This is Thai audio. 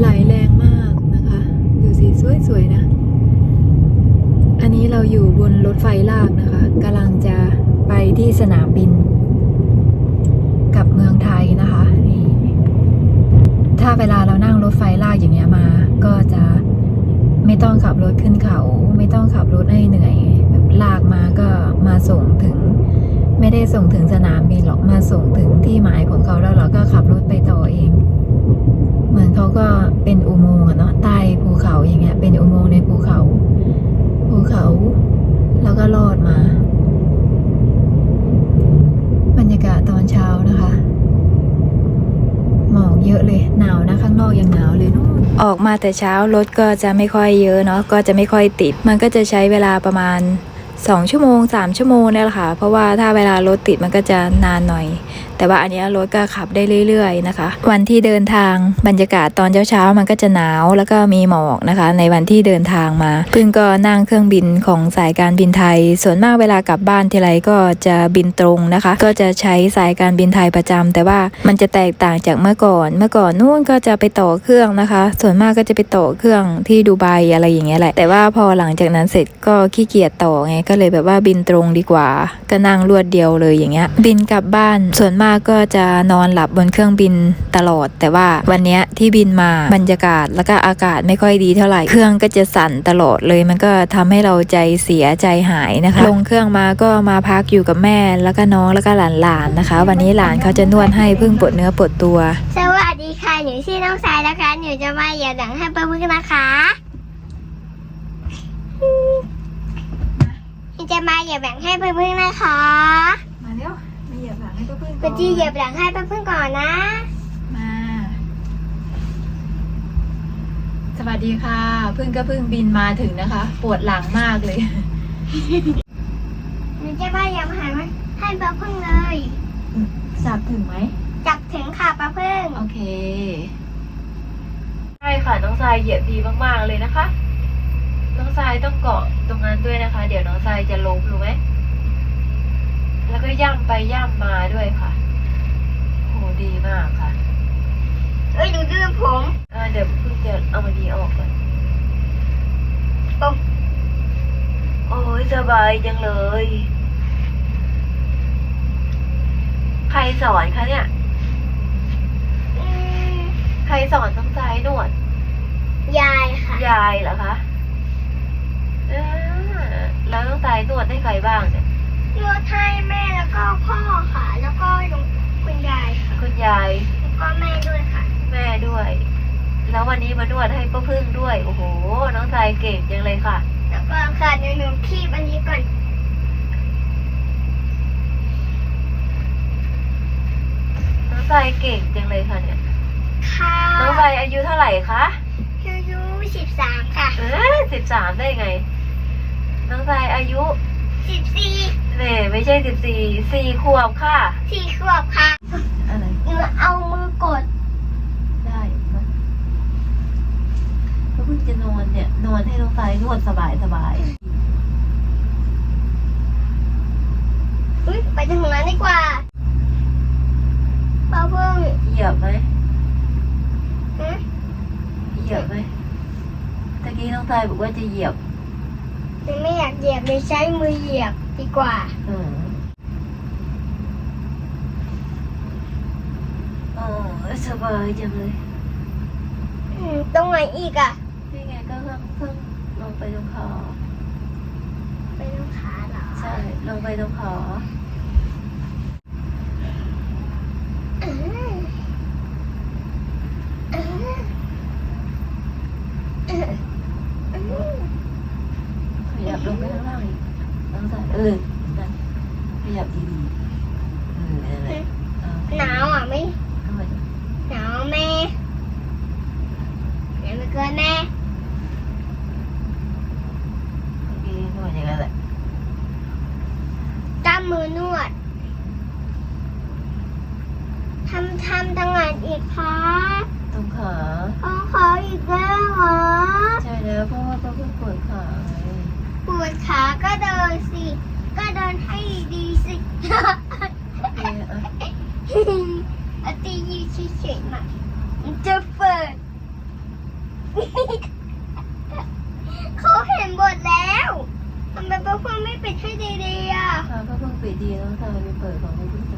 ไหลแรงมากนะคะ ดูสิสวยๆนะ อันนี้เราอยู่บนรถไฟลากนะคะกำลังจะไปที่สนามบิน กับเมืองไทยนะคะนี่ถ้าเวลาเรานั่งรถไฟลากอย่างเงี้ยมา ก็จะไม่ต้องขับรถขึ้นเขา ไม่ต้องขับรถให้เหนื่อยแบบลากมาก็มาส่งถึง ไม่ได้ส่งถึงสนามบินหรอกมาส่งถึงที่หมายของเขาแล้วเราก็ขับรถไปต่อเอง เหมือนเขาก็เป็นอุโมงค์อะเนาะใต้ภูเขาอย่างเงี้ย เป็นอุโมงค์ในภูเขา ภูเขา แล้วก็ลอดมา บรรยากาศตอนเช้านะคะ หมอกเยอะเลย หนาวนะ ข้างนอกยังหนาวเลยนู่น ออกมาแต่เช้ารถก็จะไม่ค่อยเยอะเนาะก็จะไม่ค่อยติด มันก็จะใช้เวลาประมาณ 2 ชั่วโมง 3 ชั่วโมงเนี่ยแหละค่ะ เพราะว่าถ้าเวลารถติดมันก็จะนานหน่อย แต่ว่าอันนี้รถก็ขับได้เรื่อย ๆนะคะ วันที่เดินทางบรรยากาศตอนเช้าๆมันก็จะหนาวแล้วก็มีหมอกนะคะ ในวันที่เดินทางมาเพิ่งก็นั่งเครื่องบินของสายการบินไทย ส่วนมากเวลากลับบ้านทีไรก็จะบินตรงนะคะ ก็จะใช้สายการบินไทยประจำแต่ว่ามันจะแตกต่างจากเมื่อก่อน เมื่อก่อนนู่นก็จะไปต่อเครื่องนะคะ ส่วนมากก็จะไปต่อเครื่องที่ดูไบอะไรอย่างเงี้ยแหละแต่ว่าพอหลังจากนั้นเสร็จก็ขี้เกียจต่อไงก็เลยแบบว่าบินตรงดีกว่า ก็นั่งรวดเดียวเลยอย่างเงี้ย บินกลับบ้านส่วนมากก็จะนอนหลับบนเครื่องบินตลอด แต่ว่าวันนี้ที่บินมาบรรยากาศแล้วก็อากาศไม่ค่อยดีเท่าไหร่เครื่องก็จะสั่นตลอดเลยมันก็ทำให้เราใจเสียใจหายนะคะ ลงเครื่องมาก็มาพักอยู่กับแม่แล้วก็น้องแล้วก็หลานๆนะคะ วันนี้หลานเขาจะนวดให้เพิ่งปวดเนื้อปวดตัว สวัสดีค่ะหนูชื่อน้องสายนะคะหนูจะมาเหยียบหลังให้ป้าพึ่งนะคะหนูจะมาเหยียบหลังให้ป้าพึ่งนะคะ มาเร็วมาเหยียบหลังให้เพื่อนปจีเหยียบหลังให้ป้าพึ่งก่อนนะ มา สวัสดีค่ะเพิ่งก็เพิ่งบินมาถึงนะคะ ปวดหลังมากเลย หนูจะมาเหยียบหลังให้ป้าพึ่งเลย สับถึงไหม จับถึงค่ะป้าพึ่ง โอเค ใช่ค่ะ น้องทรายเหยียบดีมากๆเลยนะคะ น้องทรายต้องเกาะตรงนั้นด้วยนะคะ เดี๋ยวน้องทรายจะล้มรู้ไหม แล้วก็ย่ำไปย่ำมาด้วยค่ะโหดีมากค่ะ เอ้ยหนูดื้อผมอ่าเดี๋ยวเพิ่งจะเอามาดีออกก่อนโอ้โอ้ยสบายจังเลย ใครสอนคะเนี่ย อืมใครสอนน้องทรายนวด ยายค่ะ ยายเหรอคะอ่าแล้วน้องทรายนวดให้ใครบ้างเนี่ย นวดให้แม่แล้วก็พ่อค่ะ แล้วก็ลุงคุณยายค่ะคุณยาย แล้วก็แม่ด้วยค่ะ แม่ด้วย แล้ววันนี้มานวดให้ป้าพึ่งด้วย โอ้โห น้องทรายเก่งจังเลยค่ะ แล้วก็ค่ะเดี๋ยวหนูคีบอันนี้ก่อน น้องทรายเก่งจังเลยค่ะเนี่ย ค่ะน้องทรายอายุเท่าไหร่คะอายุสิบสามค่ะเออสิบสามได้ไง น้องทรายอายุ สิบสี่เน่ไม่ใช่สิบสี่สี่ขวบค่ะสี่ขวบค่ะอะไรหนูเอามือกด ได้มาป้าพึ่งจะนอนเนี่ยนอนให้น้องทรายนวดสบายสบายอุ้ยไปทางนั้นดีกว่าป้าเพิ่งเหยียบไหมฮะเหยียบไหมตะกี้น้องทรายบอกว่าจะเหยียบ หนูไม่อยากเหยียบเลยใช้มือเหยียบดีกว่า อืมโอ้สบายจังเลย อืมตรงไหนอีกอะ นี่ไงก็เพิ่งเพิ่งลงไปตรงคอไปตรงขาเหรอ ใช่ ลงไปตรงคออืมอืมอืมอืม ขยับลงไปข้างล่างอีกน้ ออขยับดีๆเออนั่นแหละเออหนาวอะไม่ทำไมหนาวแม่เดี๋ยวไปเกินแม่โอเคนวดอย่างนั้นแหละกล้มมือนวดทำทำทางไหนอีกคะตรงขาอ๋อขออีกแล้วเหรอใช่แล้วเพราะว่าเขาเพิ่งปวดขาไง ปวดขาก็เดินสิ ก็เดินให้ดีสิ โอเคอะอาตียืดเฉยๆมามันจะเปิดเขาเห็นหมดแล้วทำไมพ่อเพื่อนไม่ปิดให้ดีๆอะค่ะก็เพิ่งปิดดีแล้วทำไมไปเปิดของไม่รู้จัก